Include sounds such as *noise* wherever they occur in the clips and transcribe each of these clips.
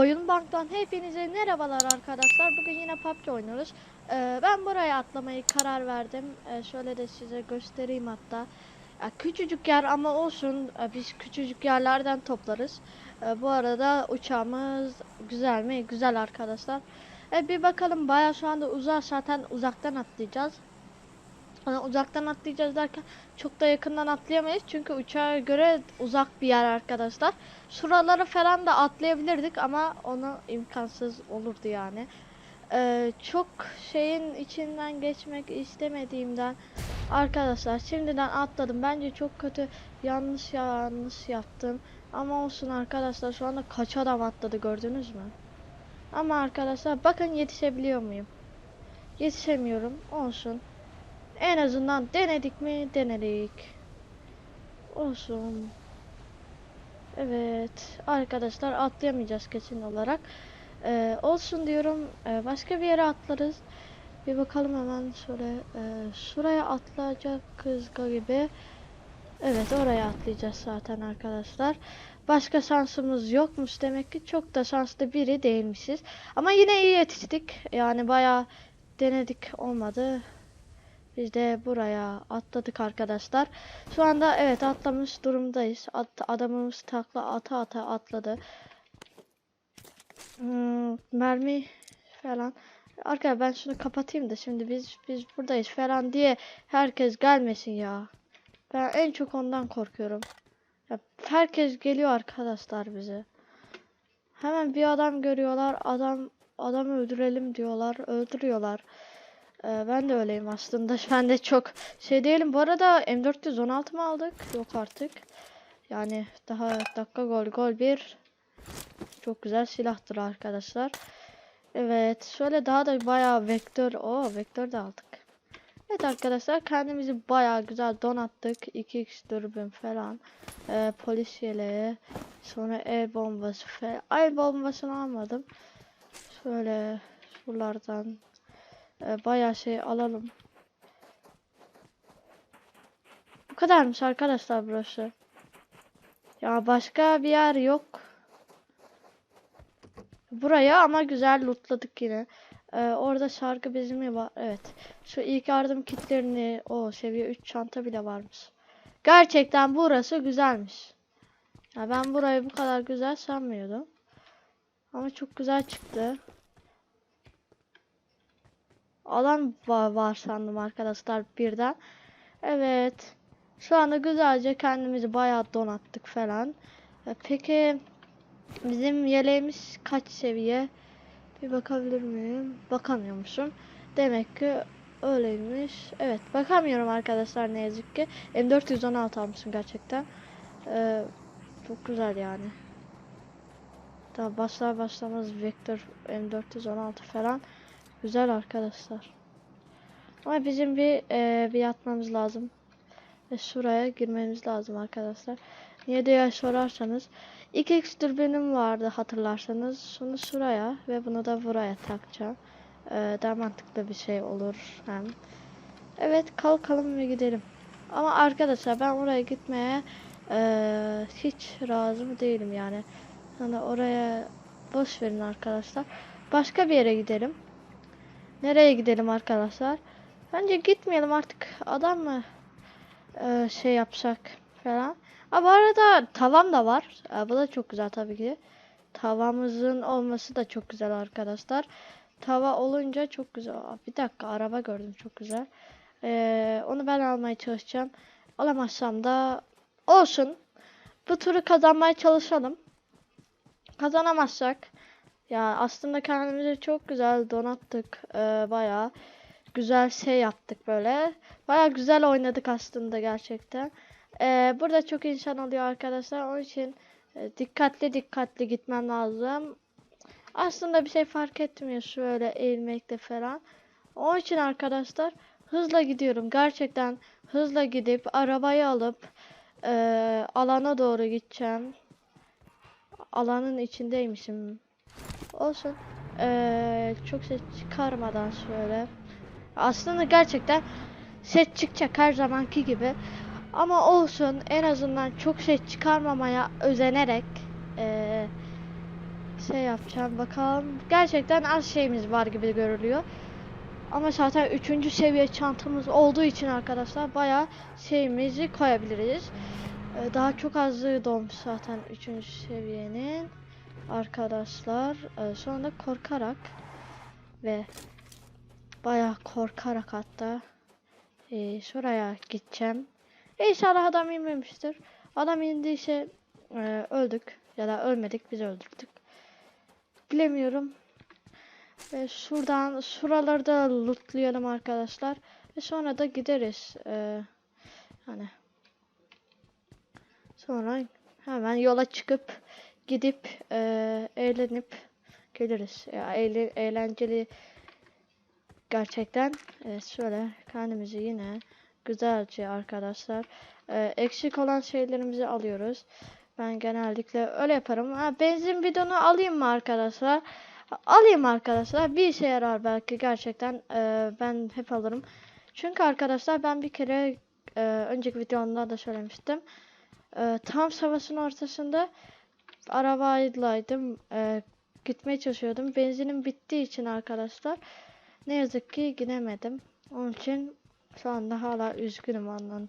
Oyun Bank'tan hepinize merhabalar arkadaşlar. Bugün yine PUBG oynuyoruz. Ee, ben buraya atlamayı karar verdim. Ee, şöyle de size göstereyim hatta. Ya, küçücük yer ama olsun. Ee, biz küçücük yerlerden toplarız. Ee, bu arada uçağımız güzel mi? Güzel arkadaşlar. Ee, bir bakalım baya şu anda uzak zaten uzaktan atlayacağız. Hani uzaktan atlayacağız derken çok da yakından atlayamayız çünkü uçağa göre uzak bir yer arkadaşlar. Şuraları falan da atlayabilirdik ama onu imkansız olurdu yani. Ee, çok şeyin içinden geçmek istemediğimden arkadaşlar şimdiden atladım. Bence çok kötü yanlış yanlış yaptım. Ama olsun arkadaşlar şu anda kaç adam atladı gördünüz mü? Ama arkadaşlar bakın yetişebiliyor muyum? Yetişemiyorum. Olsun. En azından denedik mi? Denedik. Olsun. Evet. Arkadaşlar atlayamayacağız kesin olarak. Ee, olsun diyorum. Ee, başka bir yere atlarız. Bir bakalım hemen şöyle. E, şuraya atlayacak kızga gibi. Evet oraya atlayacağız zaten arkadaşlar. Başka şansımız yokmuş demek ki çok da şanslı biri değilmişiz. Ama yine iyi yetiştik. Yani bayağı denedik olmadı. Biz de buraya atladık arkadaşlar. Şu anda evet atlamış durumdayız. At, adamımız takla ata ata atladı. Hmm, mermi falan. Arkadaşlar ben şunu kapatayım da şimdi biz biz buradayız falan diye herkes gelmesin ya. Ben en çok ondan korkuyorum. Ya, herkes geliyor arkadaşlar bize. Hemen bir adam görüyorlar. Adam adamı öldürelim diyorlar. Öldürüyorlar. Ee, ben de öyleyim aslında. *laughs* Ben de çok şey değilim. Bu arada M416 mı aldık? Yok artık. Yani daha dakika gol gol bir. Çok güzel silahtır arkadaşlar. Evet. Şöyle daha da bayağı vektör. o vektör de aldık. Evet arkadaşlar kendimizi bayağı güzel donattık. 2x dürbün falan. Ee, polis yeleği. Sonra el bombası falan. El bombasını almadım. Şöyle şuralardan e, bayağı şey alalım. Bu kadarmış arkadaşlar burası. Ya başka bir yer yok. Buraya ama güzel lootladık yine. Ee, orada şarkı bezimi var. Evet. Şu ilk yardım kitlerini o seviye 3 çanta bile varmış. Gerçekten burası güzelmiş. Ya ben burayı bu kadar güzel sanmıyordum. Ama çok güzel çıktı. Alan var, var sandım arkadaşlar birden. Evet. Şu anda güzelce kendimizi bayağı donattık falan. E, Peki bizim yeleğimiz kaç seviye? Bir bakabilir miyim? Bakamıyormuşum. Demek ki öyleymiş. Evet bakamıyorum arkadaşlar ne yazık ki. M416 almışım gerçekten. Ee, çok güzel yani. Daha başlar başlamaz vektör M416 falan. Güzel arkadaşlar. Ama bizim bir e, bir yatmamız lazım. Ve şuraya girmemiz lazım arkadaşlar. Niye diye sorarsanız 2x dürbünüm vardı hatırlarsanız. Şunu şuraya ve bunu da buraya takacağım. E, daha mantıklı bir şey olur hem. Evet kalkalım ve gidelim. Ama arkadaşlar ben oraya gitmeye e, hiç razı değilim yani. Hani oraya boş verin arkadaşlar. Başka bir yere gidelim. Nereye gidelim arkadaşlar? Bence gitmeyelim artık. Adam mı e, şey yapsak falan. Ha bu arada tavam da var. E, bu da çok güzel tabii ki. Tavamızın olması da çok güzel arkadaşlar. Tava olunca çok güzel. Aa, bir dakika araba gördüm çok güzel. E, onu ben almaya çalışacağım. Alamazsam da olsun. Bu turu kazanmaya çalışalım. Kazanamazsak ya aslında kendimizi çok güzel donattık. Ee, bayağı güzel şey yaptık böyle. Bayağı güzel oynadık aslında gerçekten. Ee, burada çok insan oluyor arkadaşlar. Onun için e, dikkatli dikkatli gitmem lazım. Aslında bir şey fark etmiyor şöyle eğilmekte falan. Onun için arkadaşlar hızla gidiyorum. Gerçekten hızla gidip arabayı alıp e, alana doğru gideceğim. Alanın içindeymişim. Olsun. Ee, çok ses çıkarmadan şöyle. Aslında gerçekten ses çıkacak her zamanki gibi. Ama olsun en azından çok ses çıkarmamaya özenerek ee, şey yapacağım. Bakalım. Gerçekten az şeyimiz var gibi görülüyor. Ama zaten üçüncü seviye çantamız olduğu için arkadaşlar bayağı şeyimizi koyabiliriz. Ee, daha çok azlığı dolmuş zaten üçüncü seviyenin. Arkadaşlar ee, sonra korkarak ve bayağı korkarak hatta ee, şuraya gideceğim. İnşallah adam inmemiştir. Adam indiyse ee, öldük ya da ölmedik biz öldürdük. Bilemiyorum. Ve şuradan şuraları da lootlayalım arkadaşlar. Ve sonra da gideriz. Ee, hani sonra hemen yola çıkıp gidip ee, eğlenip geliriz. Ya eğle- eğlenceli gerçekten. Evet şöyle kendimizi yine güzelce arkadaşlar ee, eksik olan şeylerimizi alıyoruz. Ben genellikle öyle yaparım. Ha, benzin bidonu alayım mı arkadaşlar? Alayım arkadaşlar. Bir işe yarar belki gerçekten. Ee, ben hep alırım. Çünkü arkadaşlar ben bir kere e, önceki videomda da söylemiştim. Ee, tam savaşın ortasında arabaylaydım. Ee, gitmeye çalışıyordum. Benzinim bittiği için arkadaşlar ne yazık ki gidemedim. Onun için şu anda hala üzgünüm ondan.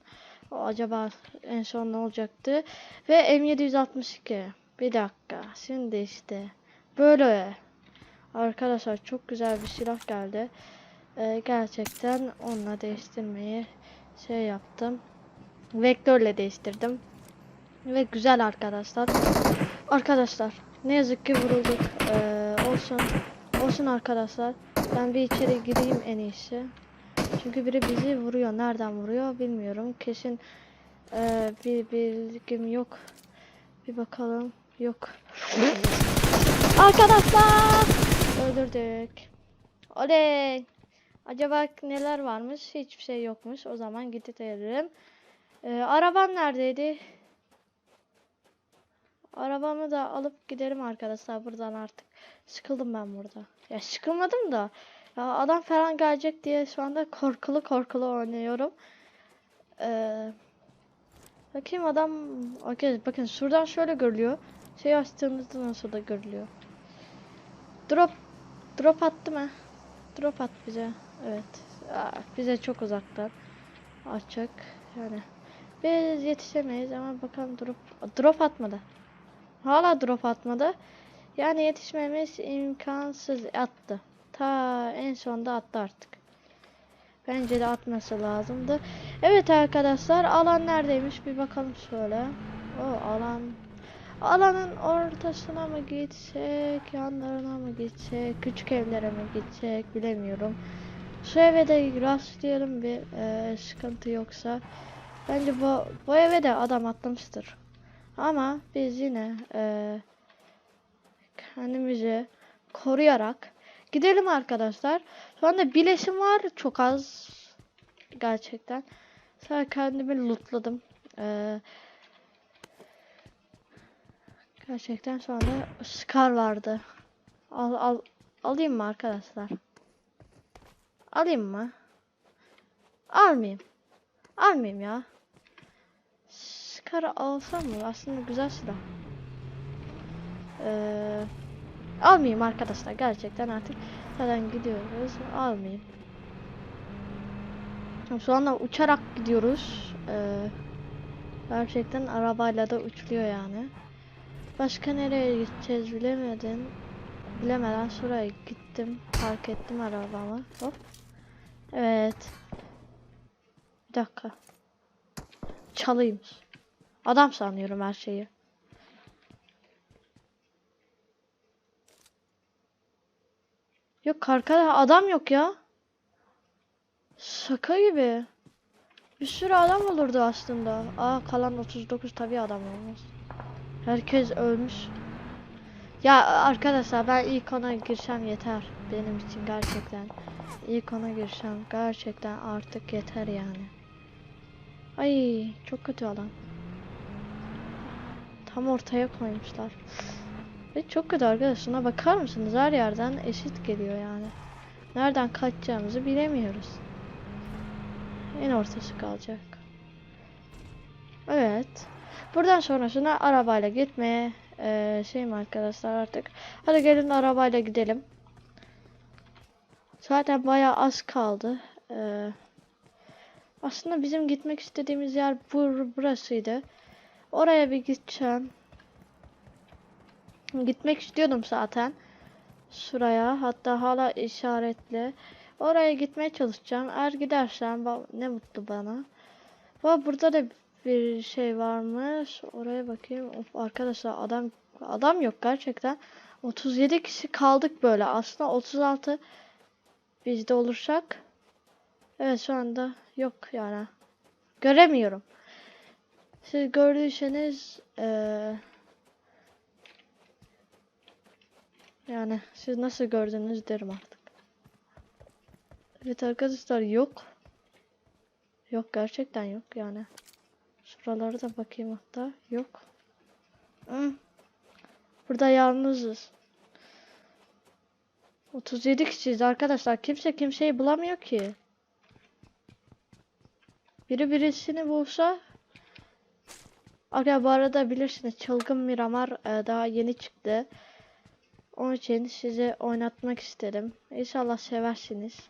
O acaba en son ne olacaktı? Ve M762. Bir dakika. Şimdi işte böyle. Arkadaşlar çok güzel bir silah geldi. Ee, gerçekten onunla değiştirmeyi şey yaptım. Vektörle değiştirdim. Ve güzel arkadaşlar. Arkadaşlar ne yazık ki vurulduk. Ee, olsun. Olsun arkadaşlar. Ben bir içeri gireyim en iyisi. Çünkü biri bizi vuruyor. Nereden vuruyor bilmiyorum. Kesin ee, bir bilgim yok. Bir bakalım. Yok. Arkadaşlar öldürdük. Oley. Acaba neler varmış? Hiçbir şey yokmuş. O zaman gidelim. Ee, arabam neredeydi? Arabamı da alıp giderim arkadaşlar buradan artık. Sıkıldım ben burada. Ya sıkılmadım da. Ya adam falan gelecek diye şu anda korkulu korkulu oynuyorum. Ee, bakayım adam... Okey, bakın şuradan şöyle görülüyor. Şey açtığımızda nasıl da görülüyor. Drop drop attı mı? Drop at bize. Evet. Aa, bize çok uzaktan. Açık. Yani biz yetişemeyiz ama bakalım drop drop atmadı. Hala drop atmadı. Yani yetişmemiz imkansız attı. Ta en sonda attı artık. Bence de atması lazımdı. Evet arkadaşlar alan neredeymiş bir bakalım şöyle. O alan alanın ortasına mı gitsek, yanlarına mı gitsek, küçük evlere mi gitsek bilemiyorum. Şu eve de rastlayalım bir e, sıkıntı yoksa. Bence bu bu eve de adam atlamıştır. Ama biz yine e, kendimizi koruyarak gidelim arkadaşlar. Şu anda bileşim var çok az gerçekten. Sadece kendimi lootladım. E, gerçekten şu anda Scar vardı. Al, al, alayım mı arkadaşlar? Alayım mı? Almayayım. Almayayım ya. Scar alsam mı? Aslında güzel silah. Ee, almayayım arkadaşlar. Gerçekten artık zaten gidiyoruz. Almayayım. Şu anda uçarak gidiyoruz. Ee, gerçekten arabayla da uçuluyor yani. Başka nereye gideceğiz bilemedim. Bilemeden şuraya gittim. Park ettim arabamı. Hop. Evet. Bir dakika. Çalıymış. Adam sanıyorum her şeyi. Yok arkada adam yok ya. Şaka gibi. Bir sürü adam olurdu aslında. Aa kalan 39 tabii adam olmaz. Herkes ölmüş. Ya arkadaşlar ben ilk ona girsem yeter. Benim için gerçekten. İlk ona girsem gerçekten artık yeter yani. Ay çok kötü alan. Tam ortaya koymuşlar. Ve çok kötü arkadaşlar. Şuna bakar mısınız? Her yerden eşit geliyor yani. Nereden kaçacağımızı bilemiyoruz. En ortası kalacak. Evet. Buradan sonrasına arabayla gitmeye eee şey mi arkadaşlar artık. Hadi gelin arabayla gidelim. Zaten bayağı az kaldı. Eee, aslında bizim gitmek istediğimiz yer bur burasıydı. Oraya bir gideceğim. Gitmek istiyordum zaten. Şuraya hatta hala işaretli. Oraya gitmeye çalışacağım. Eğer gidersem ne mutlu bana. Var burada da bir şey varmış. Oraya bakayım. Of, arkadaşlar adam adam yok gerçekten. 37 kişi kaldık böyle. Aslında 36 bizde olursak. Evet şu anda yok yani. Göremiyorum. Siz gördüyseniz eee yani siz nasıl gördünüz derim artık. Evet arkadaşlar yok. Yok gerçekten yok yani. Şuralara da bakayım hatta. Yok. Hı. Burada yalnızız. 37 kişiyiz arkadaşlar. Kimse kimseyi bulamıyor ki. Biri birisini bulsa Aga bu arada bilirsiniz Çılgın Miramar e, daha yeni çıktı. Onun için size oynatmak istedim. İnşallah seversiniz.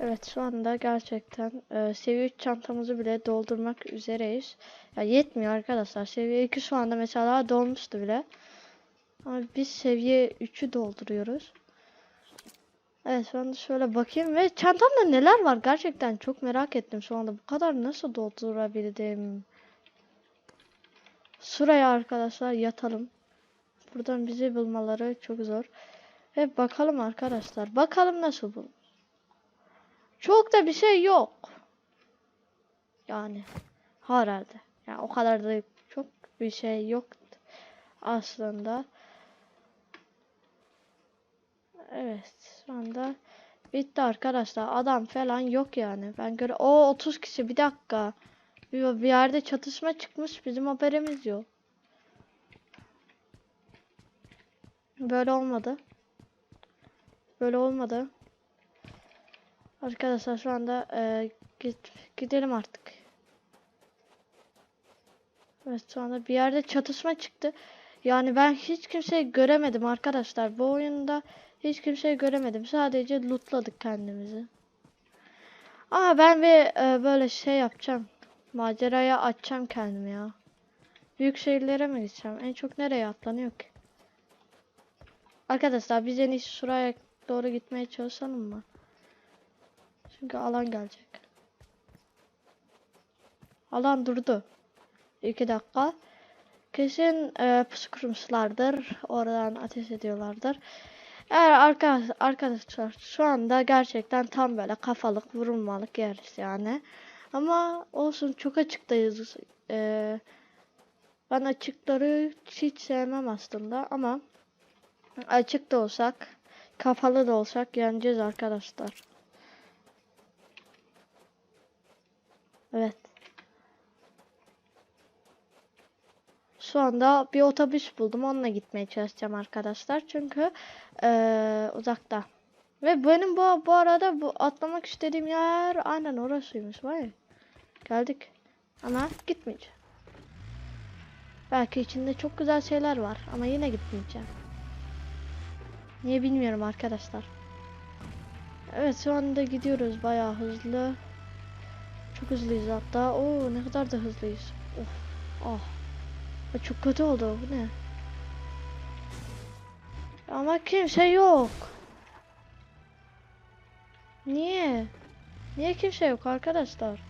Evet şu anda gerçekten e, seviye 3 çantamızı bile doldurmak üzereyiz. Ya yetmiyor arkadaşlar. Seviye 2 şu anda mesela dolmuştu bile. Ama biz seviye 3'ü dolduruyoruz. Evet şu anda şöyle bakayım ve çantamda neler var gerçekten çok merak ettim şu anda. Bu kadar nasıl doldurabildim? Şuraya arkadaşlar yatalım. Buradan bizi bulmaları çok zor. Ve bakalım arkadaşlar. Bakalım nasıl bu. Çok da bir şey yok. Yani herhalde. Yani o kadar da çok bir şey yok aslında. Evet şu anda bitti arkadaşlar. Adam falan yok yani. Ben göre o 30 kişi bir dakika. Bir, bir yerde çatışma çıkmış bizim haberimiz yok. Böyle olmadı. Böyle olmadı. Arkadaşlar şu anda e, git, gidelim artık. Evet şu anda bir yerde çatışma çıktı. Yani ben hiç kimseyi göremedim arkadaşlar. Bu oyunda hiç kimseyi göremedim. Sadece lootladık kendimizi. Ama ben bir e, böyle şey yapacağım. Maceraya açacağım kendimi ya. Büyük şehirlere mi gideceğim? En çok nereye atlanıyor ki? Arkadaşlar biz en iyisi şuraya doğru gitmeye çalışalım mı? Çünkü alan gelecek. Alan durdu. İki dakika. Kesin e, pusu kurmuşlardır. Oradan ateş ediyorlardır. Eğer arkadaş, arkadaşlar şu anda gerçekten tam böyle kafalık vurulmalık yeriz yani. Ama olsun çok açıktayız. E, ben açıkları hiç sevmem aslında ama açık da olsak kafalı da olsak yeneceğiz arkadaşlar. Evet. Şu anda bir otobüs buldum. Onunla gitmeye çalışacağım arkadaşlar. Çünkü eee, uzakta. Ve benim bu, bu arada bu atlamak istediğim yer aynen orasıymış. Vay. Geldik. Ama gitmeyeceğim. Belki içinde çok güzel şeyler var. Ama yine gitmeyeceğim. Niye bilmiyorum arkadaşlar. Evet şu anda gidiyoruz bayağı hızlı. Çok hızlıyız hatta. Oo ne kadar da hızlıyız. Of. Ah. Çok kötü oldu. Bu ne? Ama kimse yok. Niye? Niye kimse yok arkadaşlar?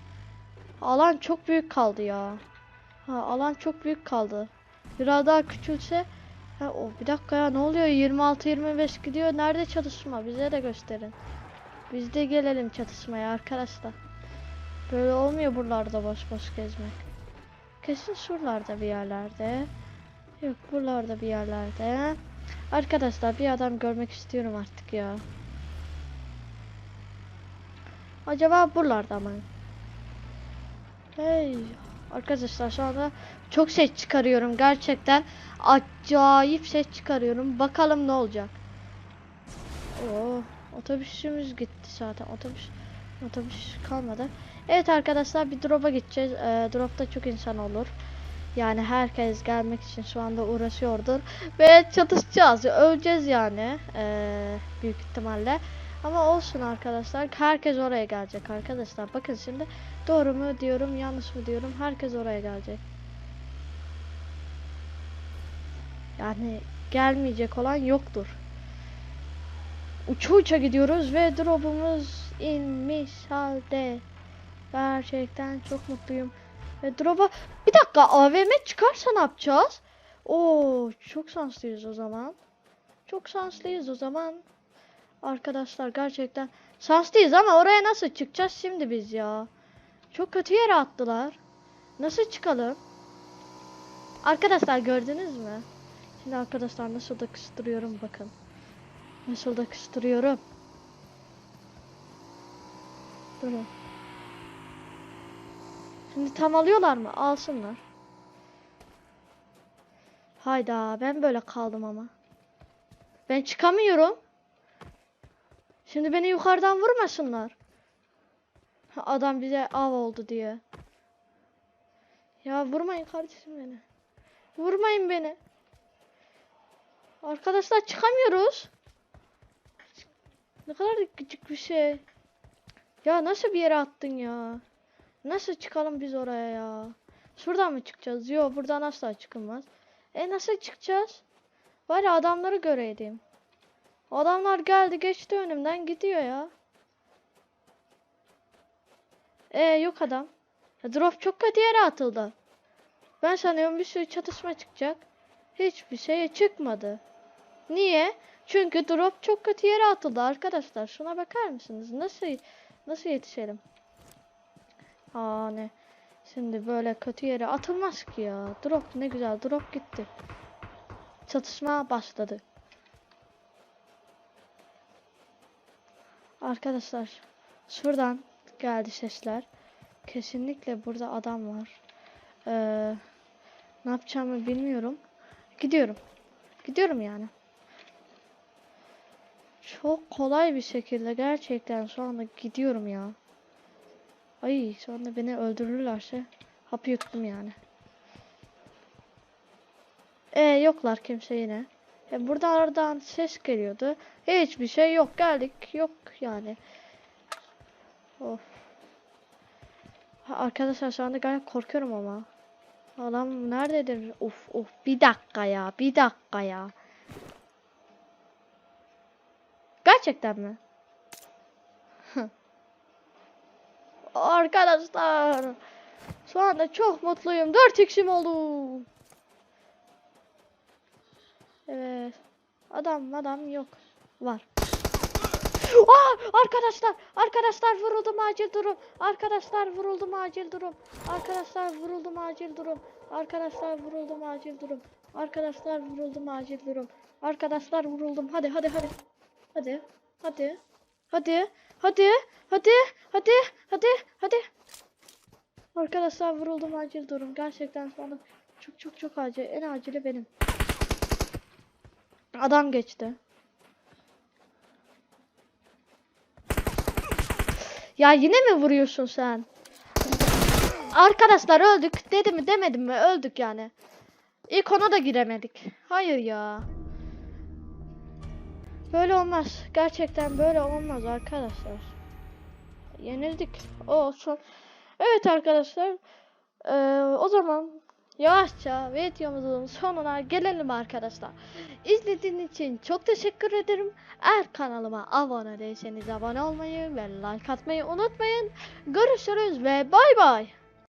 Alan çok büyük kaldı ya. Ha alan çok büyük kaldı. Biraz daha küçülse Ha, o bir dakika ya ne oluyor? 26-25 gidiyor. Nerede çatışma? Bize de gösterin. Biz de gelelim çatışmaya arkadaşlar. Böyle olmuyor buralarda boş boş gezmek. Kesin şuralarda bir yerlerde. Yok buralarda bir yerlerde. Arkadaşlar bir adam görmek istiyorum artık ya. Acaba buralarda mı? Hey. Arkadaşlar şu anda çok ses çıkarıyorum gerçekten. Acayip ses çıkarıyorum. Bakalım ne olacak. Oo, otobüsümüz gitti zaten. Otobüs otobüs kalmadı. Evet arkadaşlar bir drop'a gideceğiz. Ee, drop'ta çok insan olur. Yani herkes gelmek için şu anda uğraşıyordur. *laughs* Ve çatışacağız. Öleceğiz yani. Ee, büyük ihtimalle. Ama olsun arkadaşlar. Herkes oraya gelecek arkadaşlar. Bakın şimdi doğru mu diyorum yanlış mı diyorum. Herkes oraya gelecek. Yani gelmeyecek olan yoktur. Uça uça gidiyoruz ve drop'umuz inmiş halde. Gerçekten çok mutluyum. Ve drop'a bir dakika AVM çıkarsa ne yapacağız? Oo çok şanslıyız o zaman. Çok şanslıyız o zaman. Arkadaşlar gerçekten şanslıyız ama oraya nasıl çıkacağız şimdi biz ya? Çok kötü yere attılar. Nasıl çıkalım? Arkadaşlar gördünüz mü? Şimdi arkadaşlar nasıl da kıstırıyorum bakın. Nasıl da kıstırıyorum. Durun. Şimdi tam alıyorlar mı? Alsınlar. Hayda ben böyle kaldım ama. Ben çıkamıyorum. Şimdi beni yukarıdan vurmasınlar. Adam bize av oldu diye. Ya vurmayın kardeşim beni. Vurmayın beni. Arkadaşlar çıkamıyoruz. Ne kadar da küçük bir şey. Ya nasıl bir yere attın ya? Nasıl çıkalım biz oraya ya? Şuradan mı çıkacağız? Yok buradan asla çıkılmaz. E nasıl çıkacağız? Var ya adamları göreydim. Adamlar geldi geçti önümden gidiyor ya. E yok adam. Ya, drop çok kötü yere atıldı. Ben sanıyorum bir sürü çatışma çıkacak. Hiçbir şey çıkmadı. Niye? Çünkü drop çok kötü yere atıldı arkadaşlar. Şuna bakar mısınız? Nasıl nasıl yetişelim? Aa ne? Şimdi böyle kötü yere atılmaz ki ya. Drop ne güzel drop gitti. Çatışma başladı. Arkadaşlar şuradan geldi sesler. Kesinlikle burada adam var. Ee, ne yapacağımı bilmiyorum. Gidiyorum. Gidiyorum yani. Çok kolay bir şekilde gerçekten şu anda gidiyorum ya. Ay şu beni öldürürlerse hapı yuttum yani. E yoklar kimse yine. E, burada aradan ses geliyordu. Hiçbir şey yok geldik yok yani. Of. Ha, arkadaşlar şu anda gayet korkuyorum ama. Adam nerededir? Of of bir dakika ya bir dakika ya. Gerçekten mi? Arkadaşlar. Şu anda çok mutluyum. 4 x'im oldu. Evet. Adam adam yok. Var. Aa, arkadaşlar, arkadaşlar vuruldum acil durum. Arkadaşlar vuruldum acil durum. Arkadaşlar vuruldum acil durum. Arkadaşlar vuruldum acil durum. Arkadaşlar vuruldum acil durum. Arkadaşlar vuruldum. Hadi hadi hadi. Hadi. Hadi. Hadi. Hadi. Hadi. Hadi. Hadi. Hadi. Arkadaşlar vuruldum acil durum. Gerçekten şu çok çok çok acil. En acili benim. Adam geçti. Ya yine mi vuruyorsun sen? Arkadaşlar öldük. Dedim mi demedim mi? Öldük yani. İlk ona da giremedik. Hayır ya. Böyle olmaz. Gerçekten böyle olmaz arkadaşlar. Yenildik. Olsun. Evet arkadaşlar. Ee, o zaman yavaşça videomuzun sonuna gelelim arkadaşlar. İzlediğiniz için çok teşekkür ederim. Eğer kanalıma abone değilseniz abone olmayı ve like atmayı unutmayın. Görüşürüz ve bay bay.